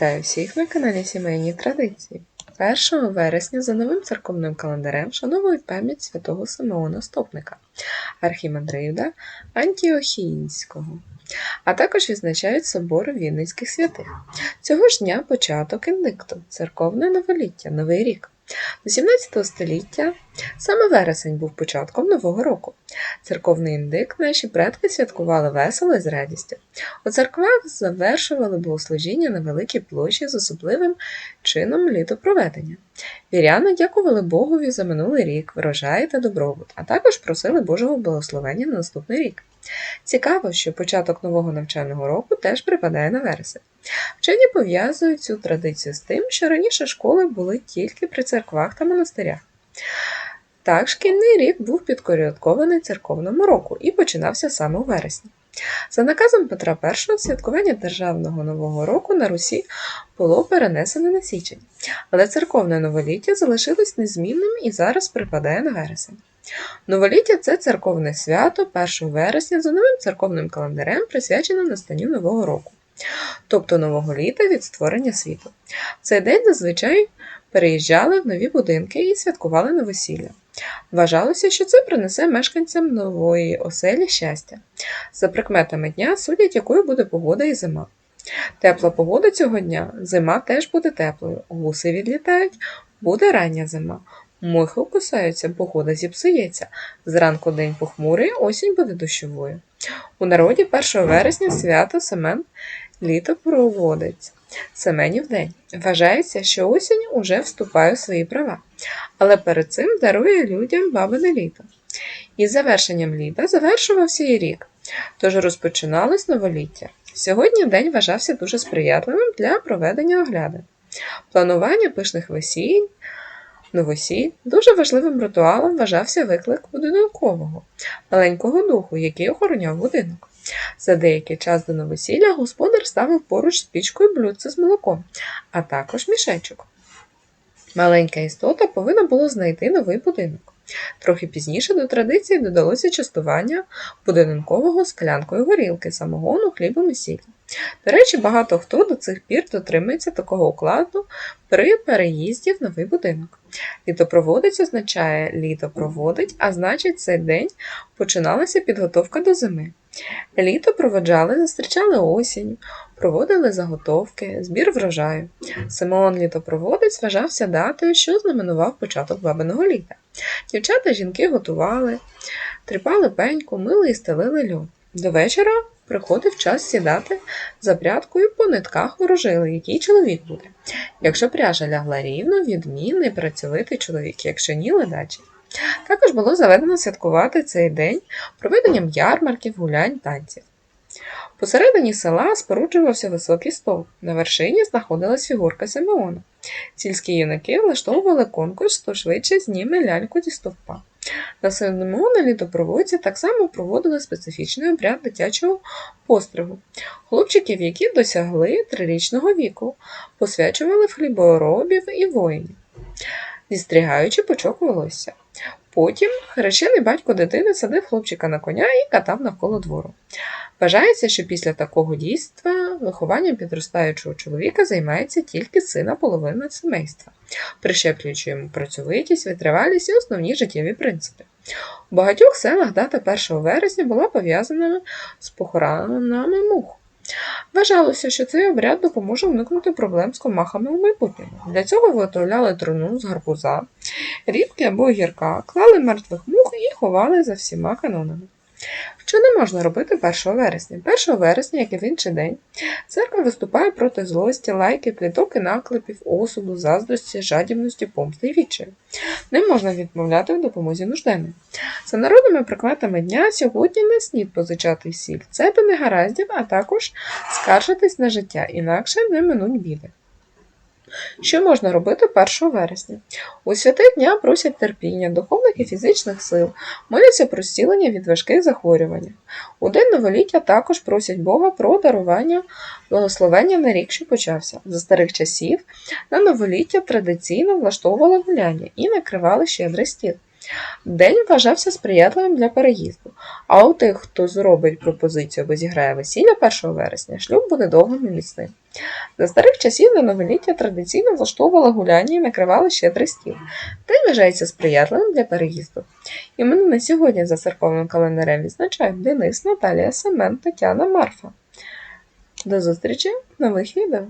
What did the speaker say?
Вітаю всіх на каналі Сімейні Традиції. 1 вересня за новим церковним календарем шановують пам'ять святого Симеона Стопника, архімандрида Антіохійського, а також відзначають собор Вінницьких святих. Цього ж дня початок індикту, церковне новоліття, Новий рік. До 17 століття саме вересень був початком Нового року. Церковний індик наші предки святкували весело і з радістю. У церквах завершували богослужіння на великій площі з особливим чином літопроведення. Віряни дякували Богові за минулий рік, врожай та добробут, а також просили Божого благословення на наступний рік. Цікаво, що початок нового навчального року теж припадає на вересень. Вчені пов'язують цю традицію з тим, що раніше школи були тільки при церквах та монастирях. Так, шкільний рік був підкорядкований церковному року і починався саме у вересні. За наказом Петра І святкування Державного Нового року на Русі було перенесено на січень, але церковне новоліття залишилось незмінним і зараз припадає на вересень. Новоліття це церковне свято 1 вересня за новим церковним календарем присвячено настанню Нового року, тобто нового літа від створення світу. В цей день зазвичай переїжджали в нові будинки і святкували новосілля. Вважалося, що це принесе мешканцям нової оселі щастя. За прикметами дня судять, якою буде погода і зима. Тепла погода цього дня, зима теж буде теплою, гуси відлітають, буде рання зима. Мухи кусаються, погода зіпсується. Зранку день похмурий, осінь буде дощовою. У народі 1 вересня свято Семен літо проводить. Семенів день. Вважається, що осінь уже вступає у свої права, але перед цим дарує людям бабине літо. Із завершенням літа завершувався і рік, тож розпочиналось новоліття. Сьогодні день вважався дуже сприятливим для проведення оглядин. Планування пишних весіль, новосіль дуже важливим ритуалом вважався виклик будинкового, маленького духу, який охороняв будинок. За деякий час до новосілля господар ставив поруч з пічкою блюдце з молоком, а також мішечок. Маленька істота повинна була знайти новий будинок. Трохи пізніше до традиції додалося частування будинкового склянкою горілки, самогону, хлібом і сіллю. До речі, багато хто до цих пір дотримується такого укладу при переїзді в новий будинок. Літопроводець означає літо проводить, а значить, цей день починалася підготовка до зими. Літо проводжали, зустрічали осінь, проводили заготовки, збір врожаю. Симеон літопроводець вважався датою, що знаменував початок бабиного літа. Дівчата жінки готували, тріпали пеньку, мили і стелили льод. До вечора приходив час сідати за прядкою по нитках ворожили, який чоловік буде. Якщо пряжа лягла рівно, відмінний працьовитий чоловік, якщо ні, ледачий. Також було заведено святкувати цей день проведенням ярмарків, гулянь, танців. Посередині села споруджувався високий стол. На вершині знаходилась фігурка Симеона. Сільські юнаки влаштовували конкурс, хто швидше зніме ляльку зі стовпа. На Симеона літопроводці так само проводили специфічний обряд дитячого постригу. Хлопчиків, які досягли трирічного віку, посвячували в хліборобів і воїнів, зістрігаючи пучок волосся. Потім хрещений батько дитини садив хлопчика на коня і катав навколо двору. Вважається, що після такого дійства вихованням підростаючого чоловіка займається тільки сина половина сімейства, прищеплюючи йому працьовитість, витривалість і основні життєві принципи. У багатьох селах дата 1 вересня була пов'язана з похоронами мух. Вважалося, що цей обряд допоможе уникнути проблем з комахами у майбутньому. Для цього виготовляли труну з гарбуза, рібки або гірка, клали мертвих мух і ховали за всіма канонами. Що не можна робити 1 вересня? 1 вересня, як і в інший день, церква виступає проти злості, лайки, пліток і наклепів, осуду, заздрості, жадібності, помсти і відчаю. Не можна відмовляти в допомозі нужденним. За народними прикметами дня сьогодні не слід позичати сіль, це до негараздів, а також скаржитись на життя, інакше не минуть біди. Що можна робити 1 вересня? У святи дня просять терпіння, духовних і фізичних сил, моляться про зцілення від важких захворювань. У день новоліття також просять Бога про дарування благословення на рік, що почався. За старих часів на новоліття традиційно влаштовували гуляння і накривали щедрий стіл. День вважався сприятливим для переїзду, а у тих, хто зробить пропозицію або зіграє весілля 1 вересня, шлюб буде довгим і міцним. За старих часів до новоліття традиційно влаштовували гуляння і накривали щедрий стіл. День вважається сприятливим для переїзду. Іменно на сьогодні за церковним календарем відзначають Денис, Наталія, Семен, Тетяна, Марфа. До зустрічі в нових відео!